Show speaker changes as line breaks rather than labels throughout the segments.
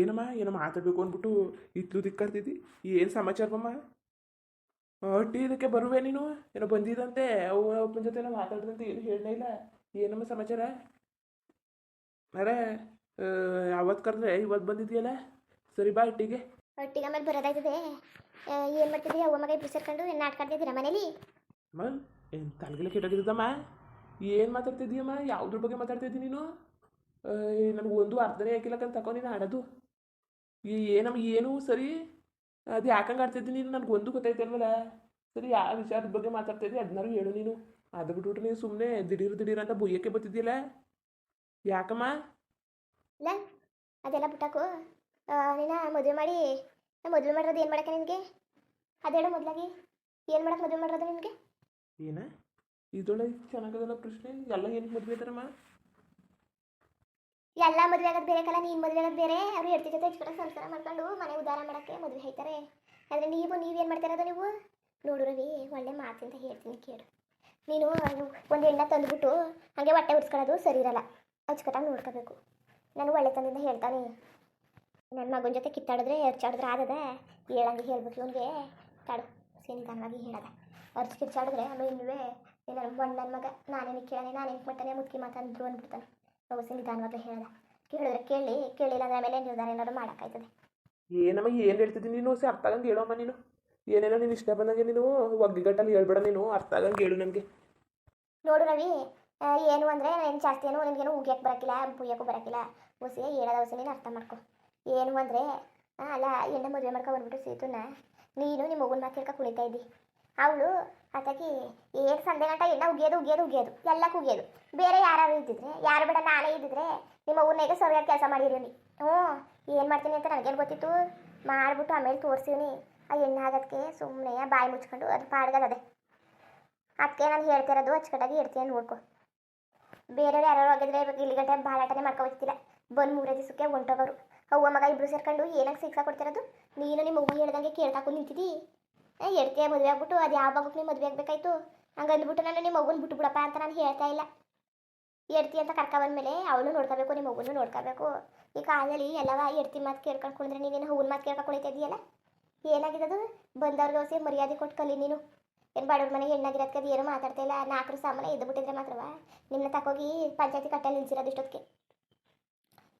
ಏನಮ್ಮ ಏನಮ್ಮ ಮಾತಾಡಬೇಕು ಅಂದ್ಬಿಟ್ಟು ಇತ್ಲು ದಿಕ್ಕರ್ತಿದ್ದಿ ಏನು ಸಮಾಚಾರವಮ್ಮ ಒಟ್ಟಿ ಇದಕ್ಕೆ ಬರುವೆ ನೀನು? ಏನೋ ಬಂದಿದಂತೆ? ಒಬ್ಬನ ಜೊತೆ ಎಲ್ಲ ಮಾತಾಡ್ದಂತೆ ಏನು ಹೇಳಲೇ ಇಲ್ಲ. ಏನಮ್ಮ ಸಮಾಚಾರ? ಅರೆ ಯಾವತ್ತು ಕರೆದ್ರೆ? ಇವತ್ತು ಬಂದಿದ್ಯಲ್ಲ? ಸರಿ ಬಾ ಇಟ್ಟಿಗೆ
ಒಟ್ಟಿಗೆ ಆಮೇಲೆ ಬರೋದಾಯ್ತದೆ. ಏನು ಮಾಡ್ತಿದ್ದೀಯ ಅವ್ವ ಮಗ ಇಬ್ರು ಸೇರ್ಕೊಂಡು ಏನು ಆಡ್ಕಾಡ್ತಿದ್ದೀರಾ ಮನೇಲಿ?
ಮನ್ ಏನು ತಲೆಗೆಲ್ಲ ಕೆಟ್ಟೋಗಿದ್ದಮ್ಮ? ಏನು ಮಾತಾಡ್ತಿದ್ದೀಯಮ್ಮ? ಯಾವುದ್ರ ಬಗ್ಗೆ ಮಾತಾಡ್ತಿದ್ದಿ ನೀನು? ನನಗೆ ಒಂದು ಅರ್ಧನೇ ಹಾಕಿಲ್ಲಕ್ಕಂತ ತಗೋ ನೀನು ಆಡೋದು ಈ ಏನಮ್ಮ ಏನು ಸರಿ ಅದು ಯಾಕಂಗೆ ಆಡ್ತಿದ್ದಿ ನೀನು? ನನಗೆ ಒಂದು ಗೊತ್ತಾಯ್ತಲ್ವಲ್ಲ ಸರಿ ಯಾವ ವಿಚಾರದ ಬಗ್ಗೆ ಮಾತಾಡ್ತಿದ್ದಿ ಅದನ್ನಾರು ಹೇಳು ನೀನು. ಅದು ಬಿಟ್ಬಿಟ್ಟು ನೀನು ಸುಮ್ಮನೆ ದಿಢೀರ್ ದಿಢೀರ್ ಅಂತ ಬುಯ್ಯಕ್ಕೆ ಬರ್ತಿದ್ದಿಲ್ಲ? ಯಾಕಮ್ಮ?
ಇಲ್ಲ ಅದೆಲ್ಲ ಬಿಟ್ಟಾಕು. ನೀನ ಮದುವೆ ಮಾಡಿ ಮದುವೆ ಮಾಡಿರೋದು ಏನು ಮಾಡಕ್ಕೆ ನಿನಗೆ? ಅದೇಳು ಮೊದಲಾಗಿ. ಏನು ಮಾಡಕ್ಕೆ ಮದುವೆ ಮಾಡಿರೋದು ನಿನಗೆ?
ಏನ? ಇದೊಳಗೆ ಚೆನ್ನಾಗದಲ್ಲ ಪ್ರಶ್ನೆ. ಎಲ್ಲ ಏನಕ್ಕೆ ಮದುವೆ ಐತಾರಮ್ಮ?
ಎಲ್ಲ ಮದುವೆ ಆಗೋದು ಬೇರೆ ಕಲ, ನೀನು ಮದುವೆ ಆಗೋದು ಬೇರೆ. ಅವ್ರು ಹೆಡ್ತಿ ಜೊತೆ ಹೆಚ್ಚು ಸಂಸಾರ ಮಾಡ್ಕೊಂಡು ಮನೆ ಉದ್ಧಾರ ಮಾಡೋಕ್ಕೆ ಮದುವೆ ಆಯ್ತಾರೆ. ಆದರೆ ನೀವು ನೀವೇನು ಮಾಡ್ತಾರದು ನೀವು? ನೋಡು ರವಿ, ಒಳ್ಳೆ ಅಂತ ಹೇಳ್ತೀನಿ ಕೇಳು. ನೀನು ಒಂದು ಎಣ್ಣೆ ತಂದುಬಿಟ್ಟು ಹಾಗೆ ಹೊಟ್ಟೆ ಉರ್ಸ್ಕೊಳ್ಳೋದು ಸರಿ ಇರಲ್ಲ. ಅಚ್ಚುಕಟ್ಟಾಗಿ ನೋಡ್ಕೋಬೇಕು. ನಾನು ಒಳ್ಳೆ ತಂದಿಂದ ಹೇಳ್ತಾನೆ. ನನ್ನ ಮಗನ ಜೊತೆ ಕಿತ್ತಾಡಿದ್ರೆ ಎರ್ಚಾಡಿದ್ರೆ ಆದದ? ಹೇಳಂಗೆ ಹೇಳ್ಬೇಕು ಇವನಿಗೆ. ತಾಡು ಸಿನಿಧಾನವಾಗಿ ಹೇಳದ. ಅರ್ಚ್ ಕಿರ್ಚಾಡಿದ್ರೆ ಆಮೇಲೆ ಇನ್ನುವೇ ನನ್ನ ನನ್ನ ಮಗ ನಾನೇನು ಕೇಳನೆ ನಾನೇನು ಮಾಡ್ತಾನೆ ಮುಕ್ಕಿ ಮಾತಾಡಿದ್ರು ಅಂದ್ಬಿಡ್ತಾನೆ. ಹೊಸ ನಿಧಾನವಾಗಿ ಹೇಳ್ದ. ಕೇಳಿದ್ರೆ ಕೇಳಿ ಕೇಳಿಲ್ಲ ಅಂದ್ರೆ ಆಮೇಲೆ ನಿರ್ಧಾರ ಏನಾದ್ರು ಮಾಡೋಕ್ಕಾಯ್ತದೆ.
ಏನಮ್ಮ ಏನು ಹೇಳ್ತಿದ್ದೀನಿ ನೀನು? ಸೆ ಅರ್ಥ ಆಗಂಗೆ ಹೇಳೋಮ್ಮ ನೀನು. ಏನೇನೋ ನೀನು ಇಷ್ಟ ಬಂದಂಗೆ ನೀನು ಒಗ್ಗಟ್ಟಲ್ಲಿ ಹೇಳ್ಬೇಡ ನೀನು ಅರ್ಥ ಆಗಂಗೆ ಹೇಳು ನನಗೆ.
ನೋಡು ರವಿ ಆ, ಏನು ಅಂದರೆ ಏನು ಜಾಸ್ತಿ ಏನು ನಿನಗೇನು ಉಗಿಯಕ್ಕೆ ಬರೋಕ್ಕಿಲ್ಲ ಬುಯ್ಯಕ್ಕೂ ಬರೋಕ್ಕಿಲ್ಲ ಹುಸಿ ಹೇಳೋದ ಹುಸಿ ನೀನು ಅರ್ಥ ಮಾಡ್ಕೊ. ಏನು ಅಂದರೆ ಅಲ್ಲ ಎಣ್ಣೆ ಮದುವೆ ಮಾಡ್ಕೊ ಬಂದ್ಬಿಟ್ಟು ಸೀತುನ ನೀನು ನಿಮ್ಮ ಮಗುನ ಮಾತು ಹೇಳ್ಕೊ ಕುಣಿತಾ ಇದ್ದಿ. ಅವಳು ಅದಕ್ಕೆ ಏನು ಸಂಧೆ ಗಂಟ ಎಲ್ಲ ಉಗಿಯೋದು ಉಗಿಯೋದು ಉಗಿಯೋದು ಎಲ್ಲಕ್ಕೆ ಉಗಿಯೋದು ಬೇರೆ ಯಾರು ಇದ್ದಿದ್ರೆ, ಯಾರು ಬೇಡ, ನಾನೇ ಇದ್ದಿದ್ರೆ ನಿಮ್ಮ ಊರ್ನಾಗೆ ಸರಿಯಾಗಿ ಕೆಲಸ ಮಾಡಿರೋನಿ ಹ್ಞೂ, ಏನು ಮಾಡ್ತೀನಿ ಅಂತ ನನಗೇನು ಗೊತ್ತಿತ್ತು? ಮಾಡಿಬಿಟ್ಟು ಆಮೇಲೆ ತೋರಿಸಿವ್ನಿ. ಆ ಎಣ್ಣೆ ಆಗೋದಕ್ಕೆ ಸುಮ್ಮನೆ ಬಾಯಿ ಮುಚ್ಕೊಂಡು ಅದು ಪಾಡ್ಗದದೆ ಅದಕ್ಕೆ ನಾನು ಹೇಳ್ತಿರೋದು ಅಚ್ಚುಕಟ್ಟಾಗಿ ಹೇಳ್ತೀನಿ ನೋಡ್ಕೊ. ಬೇರೆಯವ್ರು ಯಾರು ಹೋಗಿದ್ರೆ ಇವಾಗ ಇಲ್ಲಿ ಗಂಟೆ ಬಾಳಾಟನೆ ಮಾಡ್ಕೊ ಹೋಗ್ತಿಲ್ಲ. ಬಂದು ಮೂರೇ ದಿವಸಕ್ಕೆ ಹೊಂಟೋಗೋರು. ಅವ್ವ ಮಗ ಇಬ್ರು ಸೇರ್ಕೊಂಡು ಏನಕ್ಕೆ ಶಿಕ್ಷೆ ಕೊಡ್ತಿರೋದು? ನೀನು ನಿಮ್ಮ ಅವ್ವ ಹೇಳ್ದಂಗೆ ಕೇಳ್ತಾಕೊಂಡು ನಿಂತಿದ್ದಿ ಎಡ್ತೀಯ ಮದುವೆ ಆಗ್ಬಿಟ್ಟು ಅದು ಯಾವ ಭಾಗಕ್ಕೆ ನೀವು ಮದುವೆ ಆಗಬೇಕಾಯ್ತು? ಹಂಗೆ ಅಂದ್ಬಿಟ್ಟು ನಾನು ನಿಮ್ಮ ಮಗುನ ಬಿಟ್ಟು ಬಿಡಪ್ಪ ಅಂತ ನಾನು ಹೇಳ್ತಾ ಇಲ್ಲ. ಎಡ್ತಿ ಅಂತ ಕರ್ಕ ಬಂದಮೇಲೆ ಅವಳು ನೋಡ್ಕೋಬೇಕು ನಿಮ್ಮ ಮಗುನು ನೋಡ್ಕೋಬೇಕು. ಈ ಕಾಲದಲ್ಲಿ ಎಲ್ಲವ ಎಡ್ತಿ ಮಾತು ಕೇಳ್ಕೊಂಡು ಕುಳಿದ್ರೆ ನೀನೇನು ಹೂವಿನ ಮಾತು ಕೇಳ್ಕೊಂಡು ಕುಣಿತಾ ಇದೆಯಲ್ಲ? ಏನಾಗಿರೋದು ಬಂದವ್ರಿಗೆ ದೋಸೆ ಮರ್ಯಾದೆ ಕೊಟ್ಟು ಕಲಿ ನೀನು. ಏನು ಬಡವ್ರ ಮನೆ ಹೆಣ್ಣಾಗಿರೋದಕ್ಕೆ ಅದು ಏನೂ ಮಾತಾಡ್ತಾ ಇಲ್ಲ? ನಾಲ್ಕರು ಸಾಮಾನು ಎದ್ದು ಬಿಟ್ಟಿದ್ರೆ ಮಾತ್ರವ? ನಿಮ್ಮನ್ನ ತಕ್ಕೋಗಿ ಪಂಚಾಯತಿ ಕಟ್ಟಲ್ಲಿ ನಿಲ್ಸಿರೋದು ಇಷ್ಟೊತ್ತಿಗೆ.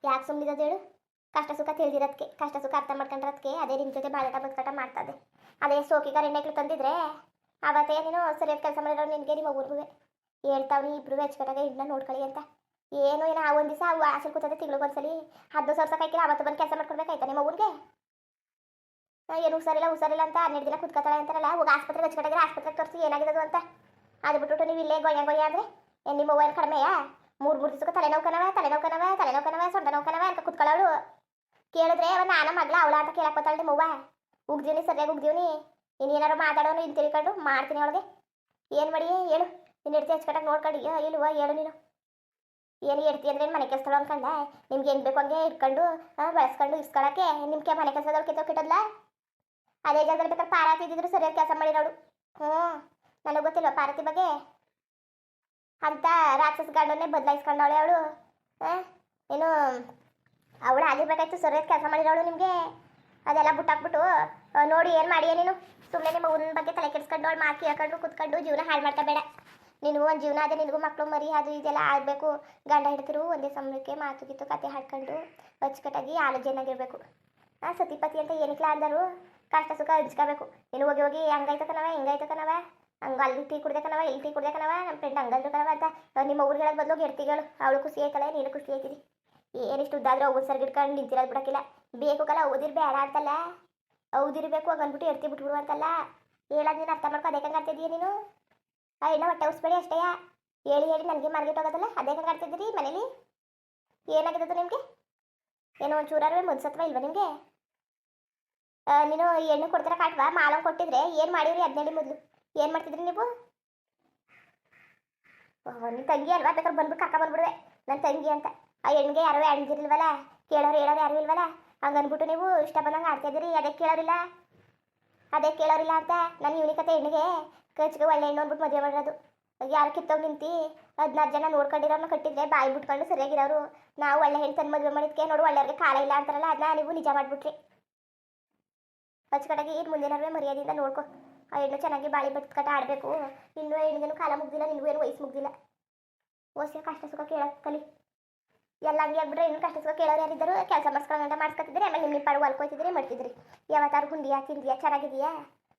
ಯಾಕೆ ಸುಮ್ಮನಿರೋದು ಹೇಳು? ಕಷ್ಟ ಸುಖ ತಿಳಿದಿರೋದಕ್ಕೆ ಕಷ್ಟ ಸುಖ ಅರ್ಥ ಮಾಡ್ಕೊಂಡಿರೋದಕ್ಕೆ ಅದೇ ನಿಮ್ಮ ಜೊತೆ ಬಾಳಟ ಬದುಕಾಟ ಮಾಡ್ತದೆ ಅದೇ ಸೋಕಿಗಾರ ಎಣ್ಣೆಗಳು ತಂದಿದ್ರೆ, ಅವತ್ತೇ ನೀನು ಸರಿಯಾದ ಕೆಲಸ ಮಾಡಿರೋ ನಿನಗೆ, ನಿಮ್ಮ ಊರಿಗೂ ಹೇಳ್ತಾವ್ ನೀ ಇಬ್ರು ಅಚ್ಚುಕಟ್ಟಾಗೆ ಇನ್ನ ನೋಡ್ಕೊಳ್ಳಿ ಅಂತ. ಏನು ಏನೋ, ಆ ಒಂದು ದಿವಸ ಅವು ಆಸೆ ಕೂತದೆ ತಿಂಗಳಿಗೊಂದ್ಸಲಿ ಹದ್ದು ಸಾವಿರ ಸಾಕಾಯ್ಕಿಲ್ಲ ಅವತ್ತು ಬಂದು ಕೆಲಸ ಮಾಡ್ಕೊಡ್ಬೇಕಾಯ್ತಾ ನಿಮ್ಮ ಊರಿಗೆ? ಏನು ಹುಷಾರಿಲ್ಲ ಹುಷಾರಿಲ್ಲ ಅಂತ ಹನ್ನೆರಡು ದಿನ ಕುತ್ಕೊತಾಳೆ ಅಂತಾರಲ್ಲ, ಹೋಗಿ ಆಸ್ಪತ್ರೆಗೆ ಹಚ್ಕಟಾಗಿದ್ರೆ ಆಸ್ಪತ್ರೆಗೆ ತೋರಿಸಿ ಏನಾಗಿರೋದು ಅಂತ. ಅದು ಬಿಟ್ಬಿಟ್ಟು ನೀವು ಇಲ್ಲೇ ಗೊಯ್ಯ ಗೊಯ್ಯ ಅಂದರೆ ಏನು ನಿಮ್ಮ ಮೊಬೈಲ್ ಕಡಿಮೆಯಾ? ಮೂರು ಮೂರು ದಿವಸಕ್ಕೆ ತಲೆನೋವು ಕನವ ತಲೆನೋವು ಕನವ ತಲೆನೋವು ಕನವ ಸೊಂಟ ನೋವು ಕನವ ಅಂತ ಕುತ್ಕೊಳ್ಳೋಳು ಕೇಳಿದ್ರೆ ನಾನ ಮಗಳ, ಅವಳ ಅಂತ ಕೇಳಕ್ಕೆ ನಿಮ್ಮ ಅವ್ವ. ಉಗ್ದೀವ್ನಿ, ಸರಿಯಾಗಿ ಉಗ್ದೀವ್ನಿ. ಇನ್ನು ಏನಾರು ಮಾತಾಡೋನು ಇಲ್ಲಿ ತಿಳ್ಕೊಂಡು ಮಾಡ್ತೀನಿ ಅವಳಿಗೆ. ಏನು ಮಾಡಿ, ಹೇಳು. ನಿನ್ನ ಹೆಡ್ತಿ ಹಚ್ಕಟಾಗಿ ನೋಡ್ಕೊಂಡು ಇಲ್ವ, ಹೇಳು ನೀನು. ಏನು ಹೆಡ್ತಿ ಅಂದ್ರೆ ಏನು ಮನೆ ಕೆಲಸದಳು ಅನ್ಕಂಡ ನಿಮ್ಗೆ ಏನು ಬೇಕು ಹಂಗೆ ಇಟ್ಕೊಂಡು ಬಳಸ್ಕೊಂಡು ಇಸ್ಕೊಳಕ್ಕೆ. ನಿಮ್ಗೆ ಮನೆ ಕೆಲಸದವ್ರು ಕಿತ್ತೋ ಕಿಟ್ಟದ್ಲ? ಅದೇ ಜಾಗದಲ್ಲಿ ಬೇಕಾದ್ರೆ ಪಾರಾತಿ ಇದ್ದಿದ್ರು ಸರಿಯಾಗಿ ಕೆಲಸ ಮಾಡಿರೋಳು ಹ್ಞೂ ನನಗೆ ಗೊತ್ತಿಲ್ಲ ಪಾರತಿ ಬಗ್ಗೆ? ಅಂತ ರಾಕ್ಷಸ ಗಂಡನ್ನೇ ಬದಲಾಯಿಸ್ಕೊಂಡವಳೆ ಅವಳು. ಏನು, ಅವಳು ಆಗಿರ್ಬೇಕಾಯ್ತು, ಸರಿಯಾಗಿ ಕೆಲಸ ಮಾಡಿರೋಳು ನಿಮಗೆ. ಅದೆಲ್ಲ ಬಿಟ್ಟಾಕ್ಬಿಟ್ಟು ನೋಡಿ, ಏನು ಮಾಡಿ ನೀನು? ಸುಮ್ಮನೆ ನಿಮ್ಮ ಒಂದು ಬಗ್ಗೆ ತಲೆ ಕೆಡಿಸ್ಕೊಂಡು ಅವಳು ಮಾತು ಕೇಳ್ಕೊಂಡು ಕುತ್ಕೊಂಡು ಜೀವನ ಹಾಳು ಮಾಡ್ಕೋಬೇಡ ನಿನಗೂ ಒಂದು ಜೀವನ ಅದೇ ನಿನಗೂ ಮಕ್ಕಳು ಮರಿ, ಅದು ಇದೆಲ್ಲ ಆಗಬೇಕು. ಗಂಡ ಹಿಡ್ತಿರು ಒಂದೇ ಸಮಯಕ್ಕೆ ಮಾತು ಗೀತು ಕತೆ ಹಾಡ್ಕೊಂಡು ಅಚ್ಚುಕಟ್ಟಾಗಿ ಆಲೋಚನೆಯಾಗಿರಬೇಕು. ಆ ಸತಿಪತಿ ಅಂತ ಏನಿಕ್ಲ ಅಂದರು? ಕಷ್ಟ ಸುಖ ಹಂಚ್ಕೋಬೇಕು. ನೀನು ಹೋಗಿ ಹೋಗಿ ಹಂಗೈತ ಕಣವ ಹಿಂಗೈತ ಕಣವ ಹಂಗೆ ಅಲ್ಲಿ ಟೀ ಕುಡ್ದೆ ಕಣವ ಇಲ್ಲಿ ಟೀ ಕುಡ್ದೆ ಕಣವ ನಮ್ಮ ಫ್ರೆಂಡ್ ಹಂಗಂದ್ರು ಕಣವ ಅಂತ ನಿಮ್ಮ ಊರಿಗೆ ಹೇಳೋದು ಬದಲು ಗೆಡ್ತಿಗಳು ಅವಳು ಖುಷಿ ಆಯ್ತಲ್ಲ ನೀನು ಖುಷಿ ಆಯ್ತಿದಿ. ಏನಿಷ್ಟು ಉದ್ದಾದ್ರೆ ಅವ್ರು ಸರ್ಗಿಡ್ಕೊಂಡು ನಿಂತಿರೋದು ಬಿಡೋಕ್ಕಿಲ್ಲ. ಬೇಕು ಕಲ ಓದಿರ್ ಬೇಡ ಅಂತಲ್ಲ. ಹೌದಿರ್ಬೇಕು ಹಂಗನ್ಬಿಟ್ಟು ಎಡ್ತಿ ಬಿಟ್ಬಿಡು ಅಂತಲ್ಲ. ಹೇಳೋದು ನೀನು ಅರ್ಥ ಮಾಡ್ಕೊ, ಅದೇ ಕಂಗೆ ನೀನು? ಆ ಹೆಣ್ಣ ಹೊಟ್ಟೆ ಉಸ್ಬೇಡಿ ಅಷ್ಟೇ. ಹೇಳಿ ಹೇಳಿ, ನನಗೆ ಮಾರ್ಕೆಟ್ ಹೋಗೋದಲ್ಲ, ಅದೇ ಕಂಗೆ ಆಡ್ತಿದ್ದೀರಿ ಮನೇಲಿ? ಏನಾಗಿದ್ದು ನಿಮಗೆ? ಏನೋ ಒಂದು ಚೂರಾರು ಮುನ್ಸತ್ವ ಇಲ್ವಾ ನಿಮಗೆ? ನೀನು ಎಣ್ಣೆ ಕೊಡ್ತಾರೆ ಕಾಟ್ವಾ? ಮಾಲಂಗೆ ಕೊಟ್ಟಿದ್ರೆ ಏನು ಮಾಡಿವ್ರಿ ಹದಿನೇಳಿ ಮೊದಲು? ಏನು ಮಾಡ್ತಿದ್ರಿ ನೀವು? ನಿಮ್ಮ ತಂಗಿ ಅಲ್ವಾ? ಬೇಕಾದ್ರೆ ಬಂದ್ಬಿಟ್ಟು ಕರ್ಕ ಬಂದ್ಬಿಡುವೆ. ನನ್ನ ತಂಗಿ ಅಂತ. ಆ ಹೆಣ್ಣಿಗೆ ಯಾರೋ ಅಣಿದಿರ್ಲಿಲ್ವಲ್ಲ ಕೇಳೋರು, ಹೇಳೋರು ಯಾರು ಇಲ್ವಲ್ಲ? ಹಂಗೆ ಅಂದ್ಬಿಟ್ಟು ನೀವು ಇಷ್ಟ ಬಂದಂಗೆ ಆಡ್ತಾ ಅದಕ್ಕೆ ಅದೇ ಕೇಳೋರಿಲ್ಲ. ಅದೇ ಕೇಳೋರಿಲ್ಲ ಅಂತ ನನ್ನ ಕತೆ ಹೆಣ್ಣಿಗೆ ಕಚ್ಗೆ ಒಳ್ಳೆ ಹೆಣ್ಣು ಅಂದ್ಬಿಟ್ಟು ಮದುವೆ ಮಾಡಿರೋದು. ಯಾರು ಕಿತ್ತೋಗಿ ನಿಂತು ಹದಿನಾರು ಜನ ನೋಡ್ಕೊಂಡಿರೋನ್ನ ಕಟ್ಟಿದ್ರೆ ಬಾಯಿ ಬಿಟ್ಕೊಂಡು ಸರಿಯಾಗಿರೋರು. ನಾವು ಒಳ್ಳೆ ಹೆಣ್ಣು ತಂದು ಮದುವೆ ಮಾಡಿದ್ಕೆ ನೋಡು ಒಳ್ಳೆಯವ್ರಿಗೆ ಕಾಲ ಇಲ್ಲ ಅಂತಾರಲ್ಲ ಅದನ್ನ ನೀವು ನಿಜ ಮಾಡಿಬಿಟ್ರಿ. ಅಚ್ಚುಕಟ್ಟಾಗಿ ಏನು ಮುಂದಿನವೇ ಮರ್ಯಾದೆಯಿಂದ ನೋಡ್ಕೊ. ಆ ಹೆಣ್ಣು ಚೆನ್ನಾಗಿ ಬಾಳಿ ಬಟ್ಕಟ ಆಡಬೇಕು. ಇನ್ನೂ ಹೆಣ್ಣಿಗೇನು ಕಾಲ ಮುಗ್ದಿಲ್ಲ, ನಿನಗೂ ಏನು ವಯಸ್ಸು ಮುಗ್ದಿಲ್ಲ. ಓಸಿಯ ಕಷ್ಟ ಸುಖ ಕೇಳಕ್ಕೆ ಕಲಿ. ಎಲ್ಲ ಹಂಗೆ ಆಗ್ಬಿಟ್ರೆ ಇನ್ನು ಕಷ್ಟ ಕೇಳೋರು ಯಾರಿದ್ದರು ಕೆಲಸ ಮಾಡ್ಸ್ಕೊಂಡು ಮಾಡಿಸ್ಕೊತಿದ್ರಿ ಆಮೇಲೆ ನಿಮ್ಮ ಪಾಡು ಹೊಲ್ಕೋತಿದ್ರಿ ಮಾಡ್ತಿದ್ರಿ ಯಾವತ್ತಾರು ಹುಂಡಿಯಾ ತಿಂದಿಯಾ ಚೆನ್ನಾಗಿದೆಯಾ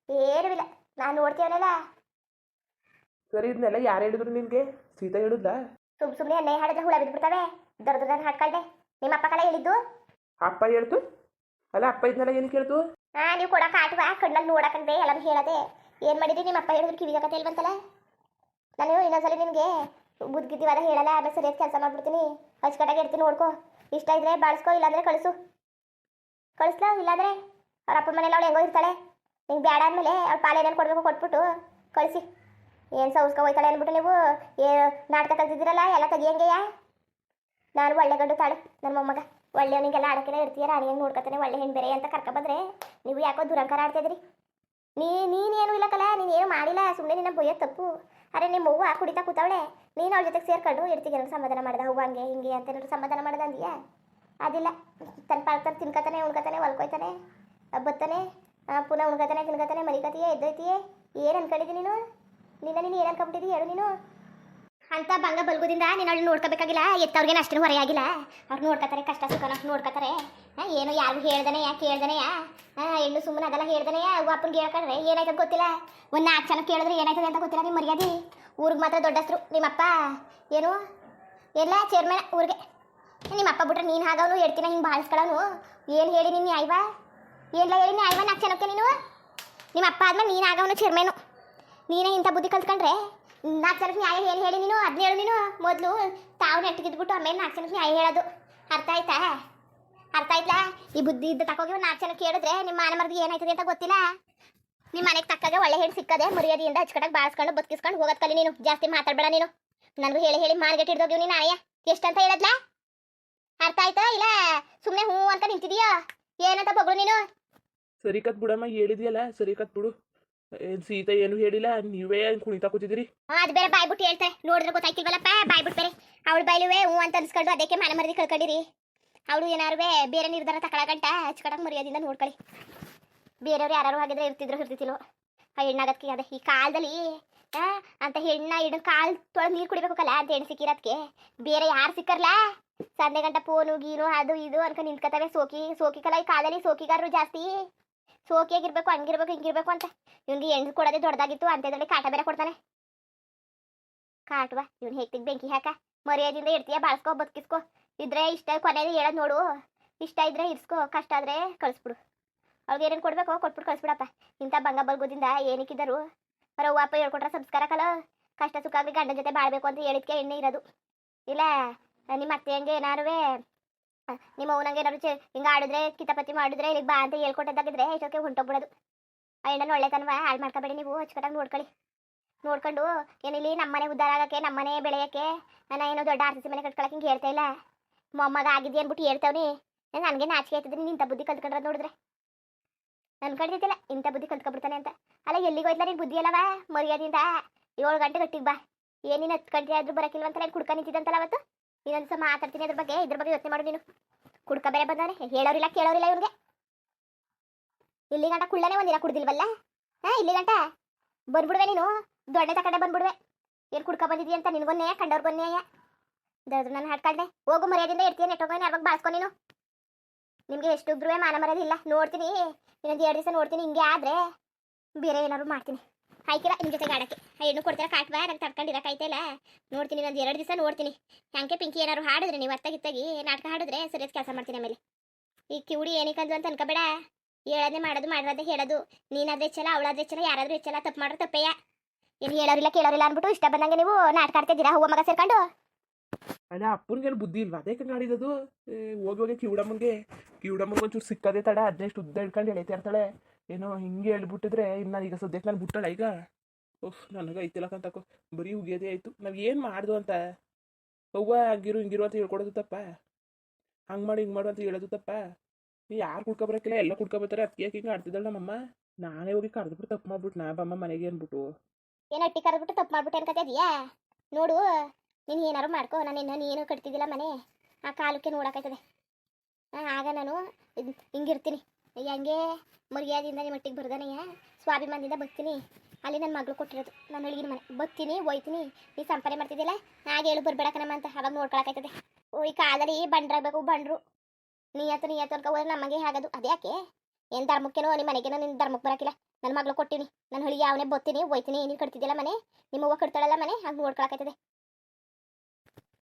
ಏನೂ ಇಲ್ಲ ನಾನು ನೋಡ್ತೀವನಲ್ಲ
ಸರಿ ಇದನ್ನೆಲ್ಲ ಯಾರು ಹೇಳಿದ್ರು ನಿನಗೆ? ಸೀತಾ ಹೇಳಿದ್ಲ?
ಸುಮ್ ಸುಮ್ಮನೆ ಎಣ್ಣೆ ಹಾಡಿದ್ರೆ ಹುಳ ಬಿದ್ಬಿಡ್ತವೆ ದೊಡ್ಡ ದೊಡ್ಡ ಹಾಡ್ಕೊಳ್ದೆ ನಿಮ್ಮ ಅಪ್ಪ ಕಲ ಹೇಳಿದ್ದು?
ಅಪ್ಪ ಹೇಳ್ತು? ಅಲ್ಲ ಅಪ್ಪ ಇದನ್ನೆಲ್ಲ ಏನು ಕೇಳ್ತು?
ಹಾ ನೀವು ಕೊಡಕ್ಕೆ ಆಟವಾ? ಕಣ್ಣಲ್ಲಿ ನೋಡಕ್ಕಂತೆ ಎಲ್ಲ ಹೇಳದೆ. ಏನು ಮಾಡಿದ್ರಿ ನಿಮ್ಮ ಅಪ್ಪ ಹೇಳಿದ್ರು ಕಿವಿಗೆ ಕತೆ ಇಲ್ವಂತಲ್ಲ ನಾನು ಇನ್ನೊಂದ್ಸಲ ನಿನಗೆ ಬುದ್ಧಿವಾದ ಹೇಳಲ್ಲ, ಆಮೇಲೆ ಸರಿಯಾದ ಕೆಲಸ ಮಾಡ್ಬಿಡ್ತೀನಿ. ಅಚ್ಚುಕಟ್ಟಾಗಿ ಇರ್ತೀನಿ ನೋಡ್ಕೋ. ಇಷ್ಟ ಇದ್ರೆ ಬಾಳಿಸ್ಕೋ, ಇಲ್ಲಾಂದ್ರೆ ಕಳಿಸು. ಕಳಿಸ್ಲಾ, ಇಲ್ಲಾಂದ್ರೆ? ಅವ್ರ ಅಪ್ಪ ಮನೇಲಿ ಅವಳು ಹೆಂಗೋ ಇರ್ತಾಳೆ. ನಿಂಗೆ ಬೇಡ ಅಂದಮೇಲೆ ಅವ್ಳು ಪಾಲು ಏನೇನು ಕೊಡಬೇಕು ಕೊಟ್ಬಿಟ್ಟು ಕಳಿಸಿ. ಏನು ಸೌಸ್ಕೊ ಹೋಯ್ತಾಳೆ ಅಂದ್ಬಿಟ್ಟು ನೀವು? ಏ, ನಾಟಕ ತೆಗ್ದಿದ್ದೀರಲ್ಲ, ಎಲ್ಲ ತೆಗಿಯಂಗೆಯಾ? ನಾನು ಒಳ್ಳೆ ಗಂಡು ತಾಳು ನನ್ನ ಮೊಮ್ಮಗ. ಒಳ್ಳೆಯವನಿಗೆಲ್ಲ ಆಡಕ್ಕೆಲ್ಲ ಇರ್ತೀಯ ರಾಣಿಯಂಗೆ ನೋಡ್ಕೊತಾನೆ, ಒಳ್ಳೆ ಹೆಣ್ಣು ಬೇರೆ ಅಂತ ಕರ್ಕೊಬಂದ್ರೆ ನೀವು ಯಾಕೋ ದುರಂಕಾರ ಆಡ್ತಿದ್ರಿ ನೀ ನೀನೇನು ಇಲ್ಲಕಲ್ಲ ನೀನೇನು ಮಾಡಿಲ್ಲ ಸುಮ್ಮನೆ ನಿನ್ನ ಬೊಯ್ಯೋ ತಪ್ಪು. ಅರೆ, ನಿಮ್ಮ ಅವ್ವ ಕುಡಿತಾ ಕೂತವಳೆ? ನೀನು ಅವಳ ಜೊತೆಗೆ ಸೇರ್ಕೊಂಡು ಇರ್ತೀಗ ಸಮಾಧಾನ ಮಾಡ್ದ ಹೂವು ಹಂಗೆ ಹಿಂಗೆ ಅಂತ ಏನಾದ್ರು ಸಮಾಧಾನ ಮಾಡ್ದ ಅಂದ್ಯ? ಅದಿಲ್ಲ. ತನ್ನ ಪಾಡ್ತಾರೆ ತಿನ್ಕತಾನೆ, ಉಣ್ಕತಾನೆ, ಹೊಲ್ಕೊಯ್ತಾನೆ, ಬತ್ತಾನೆ ಪುನಃ ಉಣ್ಕತಾನೆ, ತಿನ್ಕತಾನೆ, ಮರಿಕತೀಯ ಎದ್ದೈತಿಯೇ ಏನು ಅನ್ಕೊಂಡಿದ್ದೀನಿ ನೀನು? ನಿನ್ನ ನೀನು ಏನು ಅನ್ಕೊಂಬಿಟ್ಟಿದ್ದೀಯ ಹೇಳು ನೀನು. ಅಂತ ಬಂಗ ಬಲ್ಗುದಿಂದ ನೀನು ಅವಳು ನೋಡ್ಕೋಬೇಕಾಗಿಲ್ಲ? ಎತ್ತವ್ರಿಗೇನು ಅಷ್ಟೇನು ಹೊರೆಯಾಗಿಲ್ಲ. ಅವ್ರು ನೋಡ್ಕೋತಾರೆ ಕಷ್ಟ ಸುಖನ ನೋಡ್ಕೋತಾರೆ. ಏನು ಯಾರು ಹೇಳ್ದನೆ ಯಾ ಕೇಳ್ದನೆ ಯಾ ಆ, ಹೆಣ್ಣು ಸುಮ್ಮನೆ ಅದೆಲ್ಲ ಹೇಳ್ದನೆ ಯಾ ಅಪ್ಪನಿಗೆ ಹೇಳ್ಕೊಂಡ್ರೆ ಏನಾಯ್ತದ ಗೊತ್ತಿಲ್ಲ? ಒಂದು ನಾಲ್ಕು ಜನ ಕೇಳಿದ್ರೆ ಏನಾಯ್ತದೆ ಅಂತ ಗೊತ್ತಿಲ್ಲ ನಿಮ್ಮ ಮರ್ಯಾದೆ? ಊರಿಗೆ ಮಾತ್ರ ದೊಡ್ಡ ಹೆಸರು ನಿಮ್ಮಪ್ಪ? ಏನು? ಎಲ್ಲ ಚೇರ್ಮನ್ ಊರಿಗೆ. ನಿಮ್ಮಪ್ಪ ಬಿಟ್ರೆ ನೀನು ಹಾಗವನು ಹೇಳ್ತೀನ ಹಿಂಗೆ ಬಾಳಿಸ್ಕೊಳ್ಳೋನು ಏನು ಹೇಳಿ ನೀನು ನ್ಯಾಯವಾ? ಎಲ್ಲ ಹೇಳಿ ನ್ಯಾಯವಾ ನಾಲ್ಕು ಜನಕ್ಕೆ ನೀನು? ನಿಮ್ಮ ಅಪ್ಪ ಆದ್ಮೇಲೆ ನೀನು ಆಗವನು ಚೇರ್ಮನು. ನೀನೇ ಇಂಥ ಬುದ್ಧಿ ಕಲ್ತ್ಕೊಂಡ್ರೆ ನಾಲ್ಕು ಜನಕ್ಕೆ ನ್ಯಾಯ ಏನು ಹೇಳಿ ನೀನು? ಅದನ್ನ ಹೇಳು ನೀನು? ಮೊದಲು ತಾವು ನೆಟ್ಟಿಗಿದ್ಬಿಟ್ಟು ಆಮೇಲೆ ನಾಲ್ಕು ಜನಕ್ಕೆ ನ್ಯಾಯ ಹೇಳೋದು. ಅರ್ಥ ಆಯ್ತಾ? ಅರ್ಥ ಆಯ್ತಾ? ಈ ಬುದ್ಧಿ ಇದ್ದ ತಕೋಗಿ ನಾಲ್ಕು ಜನಕ್ಕೆ ಹೇಳಿದ್ರೆ ನಿಮ್ಮ ಮನೆ ಮರದಿ ಏನಾಯ್ತದೆ ಅಂತ ಗೊತ್ತಿಲ್ಲ? ನಿಮ್ಮ ಮನೆಗೆ ತಕ್ಕಾಗೆ ಒಳ್ಳೆ ಹೆಣ್ಣು ಸಿಕ್ಕದೆ, ಮರ್ಯಾದೆಯಿಂದ ಅಚ್ಚುಕಟ್ಟಾಗಿ ಬಾಳಿಸ್ಕೊಂಡು ಬದುಕಿಸ್ಕೊಂಡು ಹೋಗೋದ್ ಕಲಿ ನೀನು. ಜಾಸ್ತಿ ಮಾತಾಡಬೇಡ ನೀನು. ನನಗೂ ಹೇಳಿ ಹೇಳಿ ಮಾರ್ಗೆಟ್ ಹಿಡ್ದೋಗಿ ನೀನು ಆಯ ಎಷ್ಟಂತ ಹೇಳದ್ಲ? ಅರ್ಥ ಆಯ್ತಾ ಇಲ್ಲ? ಸುಮ್ಮನೆ ಹ್ಞೂ ಅಂತ ನಿಂತಿದೀಯ? ಏನಂತ ಬಗಳು ನೀನು?
ಸರಿ ಕತ್ ಬಿಡಮ್ಮ, ಹೇಳಿದ್ಯಲ್ಲ, ಸರಿ ಕತ್ ಬಿಡು. ಸೀತಾ, ಏನು ಹೇಳಿಲ್ಲ? ನೀವೇ ಕುಣಿತಾ ಕೂತಿದ್ದೀರಿ?
ಅದು ಬೇರೆ ಬಾಯ್ಬಿಟ್ಟು ಹೇಳ್ತಾರೆ ನೋಡಿದ್ರೆ ಗೊತ್ತಾಯ್ತಿಲ್ವಲ್ಲಪ್ಪ ಬಾಯ್ಬಿಟ್ಟು ಬೇರೆ. ಅವಳು ಬೈಲುವೆ, ಹ್ಞೂ ಅಂತ ಅನ್ಸ್ಕೊಂಡು ಅದಕ್ಕೆ ಮನೆ ಮರದಿ ಕಳ್ಕೊಂಡಿರಿ. ಅವಳು ಏನಾರುವೆ, ಬೇರೆ ನಿರ್ಧಾರ ತಗೊಳಗಂಟ ಹಚ್ಕಡ ಮರ್ಯಾದಿಂದ ನೋಡ್ಕೊಳ್ಳಿ. ಬೇರೆಯವ್ರು ಯಾರು ಹಾಗಿದ್ರೆ ಇರ್ತಿದ್ರು ಇರ್ತಿತ್ತಿಲ್ವೋ ಆ ಹೆಣ್ಣಾಗದಕ್ಕೆ ಅದೇ, ಈ ಕಾಲದಲ್ಲಿ ಅಂತ ಹೆಣ್ಣ ಹಿಡಿದು ಕಾಲ್ ತೊಳೆದು ನೀರು ಕುಡಿಬೇಕಲ್ಲ ಅಂತ ಹೆಣ್ಣು ಸಿಕ್ಕಿರೋದಕ್ಕೆ ಬೇರೆ ಯಾರು ಸಿಕ್ಕರ್ಲ? ಸಂಜೆ ಗಂಟ ಫೋನು, ಗೀನು, ಅದು, ಇದು ಅನ್ಕೊಂಡು ನಿಂತ್ಕೊತವೆ ಸೋಕಿ ಸೋಕಿಕಲ್ಲ ಈ ಕಾಲದಲ್ಲಿ ಸೋಕಿಗಾರರು ಜಾಸ್ತಿ. ಸೋಕಿಯಾಗಿರ್ಬೇಕು, ಹಂಗಿರ್ಬೇಕು, ಹಿಂಗಿರ್ಬೇಕು ಅಂತ. ಇವ್ನಿಗೆ ಹೆಣ್ಣು ಕೊಡೋದೇ ದೊಡ್ಡದಾಗಿತ್ತು ಅಂತದ್ರಲ್ಲಿ ಕಾಟ ಬೇರೆ ಕೊಡ್ತಾನೆ. ಕಾಟುವ, ಇವ್ನು ಹೇಗ್ತಿಗೆ ಬೆಂಕಿ ಹಾಕ. ಮರ್ಯಾದಿಂದ ಇರ್ತೀಯ ಬಾಳ್ಸ್ಕೊ, ಬದುಕಿಸ್ಕೊ. ಇದ್ರೆ ಇಷ್ಟ ಕೊನೆಯಲ್ಲಿ ಹೇಳೋದು ನೋಡು. ಇಷ್ಟ ಇದ್ರೆ ಇರ್ಸ್ಕೊ, ಕಷ್ಟ ಆದ್ರೆ ಕಳಿಸ್ಬಿಡು. ಅವ್ರಿಗೆ ಏನೇನು ಕೊಡ್ಬೇಕು ಕೊಟ್ಬಿಟ್ಟು ಕಳಿಸ್ಬಿಡಪ್ಪ. ಇಂಥ ಬಂಗ ಬಲ್ಗೋದಿಂದ ಏನಕ್ಕಿದ್ದರು? ಅವ್ರ ಅವ್ವ, ಅಪ್ಪ ಹೇಳ್ಕೊಟ್ರೆ ಸಂಸ್ಕಾರ ಕಲ. ಕಷ್ಟ ಸುಖ ಆಗಲಿ ಗಂಡನ ಜೊತೆ ಬಾಳ್ಬೇಕು ಅಂತ ಹೇಳಿದ್ಕೆ ಎಣ್ಣೆ ಇರೋದು. ಇಲ್ಲ, ನಿಮ್ಮ ಅತ್ತೆ ಹಂಗೆ ಏನಾರುವೆ ನಿಮ್ಮ ಅವನಂಗೆ ಏನಾದ್ರು ಹಿಂಗೆ ಆಡಿದ್ರೆ, ಕಿತಾಪತಿ ಮಾಡಿದ್ರೆ ಇಲ್ಲಿಗೆ ಬಾ ಅಂತ ಹೇಳ್ಕೊಟ್ಟದಾಗಿದ್ರೆ ಇಷ್ಟಕ್ಕೆ ಹೊಂಟೋಗ್ಬಿಡೋದು. ಆ ಹೆಣ್ಣನ್ನು ಒಳ್ಳೆತನವ, ಹಾಳು ಮಾಡ್ಕೋಬೇಡಿ ನೀವು, ಅಚ್ಚುಕಟ್ಟಾಗಿ ನೋಡ್ಕೊಳ್ಳಿ. ನೋಡ್ಕೊಂಡು ಏನಿಲ್ಲಿ ನಮ್ಮನೆ ಉದ್ದಾರ ಆಗಕ್ಕೆ ನಮ್ಮನೆ ಬೆಳೆಯೋಕ್ಕೆ, ನಾನು ಏನೋ ದೊಡ್ಡ ಆರ್ ಸಿ ಮನೆ ಕಟ್ಕೊಳಕ್ಕೆ ಹಿಂಗೆ ಹೇಳ್ತಾ ಇಲ್ಲ. ಮೊಮ್ಮಗ ಆಗಿದ್ದೆ ಅಂದ್ಬಿಟ್ಟು ಹೇಳ್ತಾವ್ನಿ. ನನಗೆ ನಾಚಿಕೆ ಆಯ್ತದ್ರಿ ಇಂಥ ಬುದ್ಧಿ ಕಲ್ತ್ಕೊಂಡ್ರೆ ನೋಡಿದ್ರೆ. ಅನ್ಕೊಂಡಿದ್ದಿಲ್ಲ ಇಂಥ ಬುದ್ಧಿ ಕಲ್ತ್ಕೊಬಿಡ್ತಾನೆ ಅಂತ. ಅಲ್ಲ, ಎಲ್ಲಿಗೆ ಹೋಯ್ತಲ್ಲ ನೀನು ಬುದ್ಧಿ ಅಲ್ಲವ ಮರ್ಯಾದಿಂದ? ಏಳು ಗಂಟೆ ಗಟ್ಟಿಗೆ ಬಾ. ಏನಿನ ಹತ್ತು ಗಂಟೆ ಆದ್ರೂ ಬರಕಿಲ್ವಂತಲ್ಲ ಕುಡ್ಕ ನಿಂತಿದ್ದಂತಲ್ಲ ಅವತ್ತು? ಇನ್ನೊಂದು ಸಹ ಮಾತಾಡ್ತೀನಿ ಅದ್ರ ಬಗ್ಗೆ, ಇದ್ರ ಬಗ್ಗೆ ಯೋಚನೆ ಮಾಡು ನೀನು. ಕುಡ್ಕ ಬೇರೆ ಬಂದಾನೆ. ಹೇಳೋರಿಲ್ಲ ಕೇಳೋರಿಲ್ಲ ಇವನಿಗೆ. ಇಲ್ಲಿ ಗಂಟ ಕುಳ್ಳನೆ ಒಂದಿನ ಕುಡ್ದಿಲ್ವಲ್ಲ? ಹಾ, ಇಲ್ಲಿ ಗಂಟ? ಬಂದ್ಬಿಡ್ವೆ ನೀನು. ದೊಡ್ಡ ತಕಡೆ ಬಂದ್ಬಿಡ್ವೆ. ಏನ್ ಕುಡ್ಕ ಬಂದಿದ್ದೀಯ ಅಂತ ನಿನ್ಗೊನ್ನೇ ಕಂಡವ್ರು ಅಯ್ಯ. ದೊಡ್ಡ ನಾನು ಹಾಡ್ಕೊಂಡೆ ಹೋಗು, ಮರ್ಯಾದಿಂದ ಇರ್ತೀಯ ನೆಟ್ಟೋಗಿ ಯಾವಾಗ ಬಾಳ್ಸ್ಕೊ ನೀನು. ನಿಮಗೆ ಎಷ್ಟು ಮಾನ ಮರ್ಯಾದೆ ಇಲ್ಲ. ನೋಡ್ತೀನಿ. ಇನ್ನೊಂದು ಎರಡು ದಿವಸ ನೋಡ್ತೀನಿ, ಹಿಂಗೆ ಆದ್ರೆ ಬೇರೆ ಏನಾದ್ರು ಮಾಡ್ತೀನಿ. ಆಯ್ತಿಲ್ಲ ನಿಮ್ಮ ಜೊತೆಗೆ ಆಡಕ್ಕೆ. ಹೆಣ್ಣು ಕೊಡ್ತೀರಾ? ಕಾಟ್ವಾ ನಂಗೆ ತಡ್ಕೊಂಡಿರಕ್ಕಾಯ್ತಿಲ್ಲ ನೋಡ್ತೀನಿ ನಾನು ಎರಡು ದಿವಸ ನೋಡ್ತೀನಿ. ಹಂಗೆ ಪಿಂಕಿ ಏನಾದ್ರು ಹಾಡಿದ್ರೆ, ನೀವು ಅತ್ತಾಗಿತ್ತಾಗಿ ನಾಟಕ ಹಾಡಿದ್ರೆ ಸರಿಯಾದ ಕೆಲಸ ಮಾಡ್ತೀನಿ ಆಮೇಲೆ. ಈ ಕಿವುಡಿ ಏನಕ್ಕಂದು ಅಂತ ಅನ್ಕೋಬೇಡ. ಹೇಳೋದೇ ಮಾಡೋದು ಮಾಡಿರೋದೇ ಹೇಳೋದು. ನೀನಾದ್ರೆ ಹೆಚ್ಚಲ್ಲ, ಅವಳಾದ್ರೆ ಹೆಚ್ಚಲ್ಲ, ಯಾರಾದ್ರೂ ಹೆಚ್ಚಲ್ಲ, ತಪ್ಪು ಮಾಡ್ರೆ ತಪ್ಪೇಯ. ಏನು ಹೇಳೋರಿಲ್ಲ ಕೇಳೋರಿಲ್ಲ ಅಂದ್ಬಿಟ್ಟು ಇಷ್ಟ ಬಂದಂಗೆ ನೀವು ನಾಟಕ ಆಡ್ತಿದ್ದೀರಾ ಹೂವ ಮಗ ಸೇರ್ಕೊಂಡು?
ಅಲ್ಲ ಅಪ್ಪನಿಗೇನು ಬುದ್ಧಿ ಇಲ್ವಾ? ಅದೇ ಕಂಡು ಹೋಗಿ ಹೋಗಿ ಕಿವುಡಮ್ಮಂಗೆ ಕಿವುಡಮ್ಮಂಗೆ ಒಂಚೂರು ಸಿಕ್ಕದೆ ತಡ ಅದನ್ನೆಷ್ಟು ಉದ್ದ ಹಿಡ್ಕೊಂಡು ಎಳಿತಾ ಇರ್ತಾಳೆ. ಏನೋ ಹಿಂಗೆ ಹೇಳ್ಬಿಟ್ಟಿದ್ರೆ ಇನ್ನು ಈಗ ಸದ್ಯಕ್ಕೆ ನಾನು ಬಿಟ್ಟಳ ಈಗ. ಓಹ್ ನನಗೆ ಐತಿಲ್ಲಕಂತಕೋ ಬರೀ ಉಗಿಯೋದೇ ಆಯಿತು. ನಾವು ಏನು ಮಾಡ್ದು ಅಂತ? ಅವ್ವ ಹಂಗಿರು ಹಿಂಗಿರು ಅಂತ ಹೇಳ್ಕೊಡೋದು ತಪ್ಪ? ಹಂಗೆ ಮಾಡಿ, ಹಿಂಗೆ ಮಾಡು ಅಂತ ಹೇಳೋದು ತಪ್ಪ? ನೀ ಯಾರು ಕುಡ್ಕೊಬರಕ್ಕಿಲ್ಲ ಎಲ್ಲ ಕುಡ್ಕೊಬರ್ತಾರೆ. ಅದಕ್ಕೆ ಯಾಕೆ ಹಿಂಗೆ ಆಡ್ತಿದ್ದಾಳೆ ನಮ್ಮಮ್ಮ? ನಾನೇ ಹೋಗಿ ಕರೆದ್ಬಿಟ್ಟು ತಪ್ಪು ಮಾಡ್ಬಿಟ್ಟು ನಾ ಬಮ್ಮ ಮನೆಗೆ ಅಂದ್ಬಿಟ್ಟು.
ಏನು ಅಟ್ಟಿ ಕರೆದ್ಬಿಟ್ಟು ತಪ್ಪು ಮಾಡ್ಬಿಟ್ಟು ಅನ್ಕತ್ತಿದ್ಯಾ ನೋಡು, ನೀನು ಏನಾರು ಮಾಡ್ಕೋ. ನಾನು ಇನ್ನು ನೀನು ಕಟ್ತಿದ್ದಿಲ್ಲ ಮನೆ. ಆ ಕಾಲಕ್ಕೆ ನೋಡೋಕ್ಕಾಯ್ತದೆ ಆಗ ನಾನು ಹಿಂಗಿರ್ತೀನಿ. ಹೆಂಗೆ ಮರ್ಯಾದಿಂದ ನಿಮ್ಮ ಮಟ್ಟಿಗೆ ಬರ್ದಾನೆಯ ಸ್ವಾಭಿಮಾನದಿಂದ ಬರ್ತೀನಿ ಅಲ್ಲಿ ನನ್ನ ಮಗಳು ಕೊಟ್ಟಿರೋದು. ನಾನು ಅಳಿಗಿನ ಮನೆ. ಬರ್ತೀನಿ ಹೋಯ್ತೀನಿ ನೀ ಸಂಪಾದನೆ ಮಾಡ್ತಿದ್ದಿಲ್ಲ ನಾಗೆ ಹೇಳು ಬರ್ಬೇಡ ಕಣಮ್ಮ ಅಂತ. ಅವಾಗ ನೋಡ್ಕೊಳಕಾಯ್ತದೆ ಓ, ಈ ಕಾಲದಲ್ಲಿ ಬಂಡ್ರಾಗಬೇಕು, ಬಂಡ್ರು. ನೀ ಅಂತ ನೀ ಅಂತ ಹೋದ್ರೆ ನಮಗೆ ಆಗೋದು ಅದ್ಯಾಕೆ ಏನು ಧರ್ಮಕ್ಕೇನೋ ನಿಮ್ಮ ಮನೆಗೇನೋ ನಿನ್ನ ಧರ್ಮಕ್ಕೆ ಬರೋಕಿಲ್ಲ. ನನ್ನ ಮಗಳು ಕೊಟ್ಟಿನಿ. ನನ್ನ ಹೊಳಿಗೆ ಅವನೇ ಬರ್ತೀನಿ ಹೋಯ್ತೀನಿ ನೀನು ಕಟ್ತಿದ್ದಿಲ್ಲ ಮನೆ? ನಿಮ್ಮ ಅವ್ವ ಕಟ್ತಾಳಲ್ಲ ಮನೆ? ಹಾಗೆ ನೋಡ್ಕೊಳಕಾಯ್ತದೆ